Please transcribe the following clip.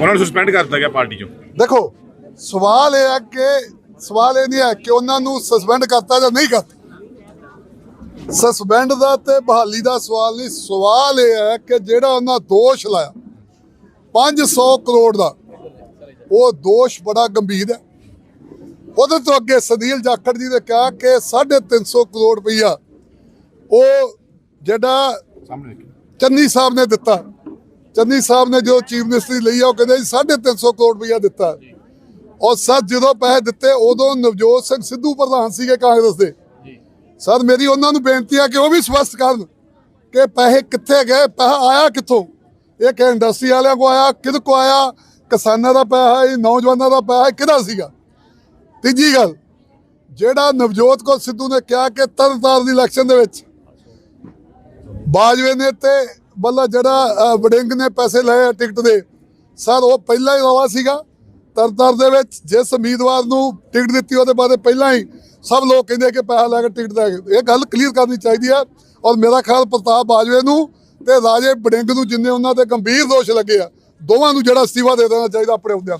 ਉਹਨਾਂ ਨੂੰ ਸਸਪੈਂਡ ਕਰ ਦਿੱਤਾ ਗਿਆ ਪਾਰਟੀ ਚੋਂ। ਦੇਖੋ ਸਵਾਲ ਇਹ ਹੈ ਕਿ ਸਵਾਲ ਇਹ ਨਹੀਂ ਹੈ ਕਿ ਉਹਨਾਂ ਨੂੰ ਸਸਪੈਂਡ ਕਰਤਾ ਜਾਂ ਨਹੀਂ ਕਰਤਾ। ਸਸਪੈਂਡ ਦਾ ਤੇ ਬਹਾਲੀ ਦਾ ਸਵਾਲ ਨਹੀਂ ਸਵਾਲ ਇਹ ਹੈ ਕਿ ਜਿਹੜਾ ਉਹਨਾਂ ਦੋਸ਼ ਲਾਇਆ 500 ਕਰੋੜ ਦਾ ਉਹ ਦੋਸ਼ ਬੜਾ ਗੰਭੀਰ ਹੈ। ਉਹਦੇ ਤੋਂ ਅੱਗੇ ਸੁਨੀਲ ਜਾਖੜ ਜੀ ਨੇ ਕਿਹਾ ਕਿ 350 ਕਰੋੜ ਰੁਪਈਆ ਉਹ ਜਿਹੜਾ ਚੰਨੀ ਸਾਹਿਬ ਨੇ ਦਿੱਤਾ। ਚੰਨੀ ਸਾਹਿਬ ਨੇ ਜੋ ਚੀਫ ਮਿਨਿਸਟਰੀ ਲਈ ਆ ਉਹ ਕਹਿੰਦੇ ਜੀ 350 ਕਰੋੜ ਰੁਪਇਆ ਦਿੱਤਾ। ਔਰ ਸਰ ਜਦੋਂ ਪੈਸੇ ਦਿੱਤੇ ਉਦੋਂ ਨਵਜੋਤ ਸਿੰਘ ਸਿੱਧੂ ਪ੍ਰਧਾਨ ਸੀਗੇ ਕਾਂਗਰਸ ਦੇ। ਸਰ ਮੇਰੀ ਉਹਨਾਂ ਨੂੰ ਬੇਨਤੀ ਆ ਕਿ ਉਹ ਵੀ ਸਪਸ਼ਟ ਕਰਨ ਕਿ ਪੈਸੇ ਕਿੱਥੇ ਗਏ ਪੈਸਾ ਆਇਆ ਕਿੱਥੋਂ? ਇਹ ਕਿ ਇੰਡਸਟਰੀ ਵਾਲਿਆਂ ਕੋ ਆਇਆ ਕਿਹਦੇ ਕੋ ਆਇਆ? ਕਿਸਾਨਾਂ ਦਾ ਪੈਸਾ ਹੈ ਨੌਜਵਾਨਾਂ ਦਾ ਪੈਸਾ ਕਿਹਦਾ ਸੀਗਾ? ਤੀਜੀ ਗੱਲ ਜਿਹੜਾ ਨਵਜੋਤ ਕੌਰ ਸਿੱਧੂ ਨੇ ਕਿਹਾ ਕਿ ਤਰਨਤਾਰਨ ਦੀ ਇਲੈਕਸ਼ਨ ਦੇ ਵਿੱਚ ਬਾਜਵੇ ਨੇ ਤੇ ਬੱਲਾ ਜਿਹੜਾ ਵਡਿੰਗ ਨੇ ਪੈਸੇ ਲਏ ਟਿਕਟ ਦੇ। ਸਰ ਉਹ ਪਹਿਲਾਂ ਹੀ ਰੌਲਾ ਸੀਗਾ। ਤਰਤਰ ਦੇ ਵਿੱਚ ਜਿਸ ਉਮੀਦਵਾਰ ਨੂੰ ਟਿਕਟ ਦਿੱਤੀ, ਉਹਦੇ ਬਾਰੇ ਪਹਿਲਾਂ ਹੀ ਸਭ ਲੋਕ ਕਹਿੰਦੇ ਕਿ ਪੈਸਾ ਲੈ ਕੇ ਟਿਕਟ ਲੈ ਕੇ ਇਹ ਗੱਲ ਕਲੀਅਰ ਕਰਨੀ ਚਾਹੀਦੀ ਹੈ ਔਰ ਮੇਰਾ ਖਿਆਲ ਪ੍ਰਤਾਪ ਬਾਜਵੇ ਨੂੰ ਤੇ ਰਾਜੇ ਵੜਿੰਗ ਨੂੰ ਜਿੰਨੇ ਉਹਨਾਂ ਤੇ ਗੰਭੀਰ ਦੋਸ਼ ਲੱਗੇ ਆ, ਦੋਵਾਂ ਨੂੰ ਜਿਹੜਾ ਅਸਤੀਫਾ ਦੇ ਦੇਣਾ ਚਾਹੀਦਾ ਆਪਣੇ ਹੁੰਦਿਆਂ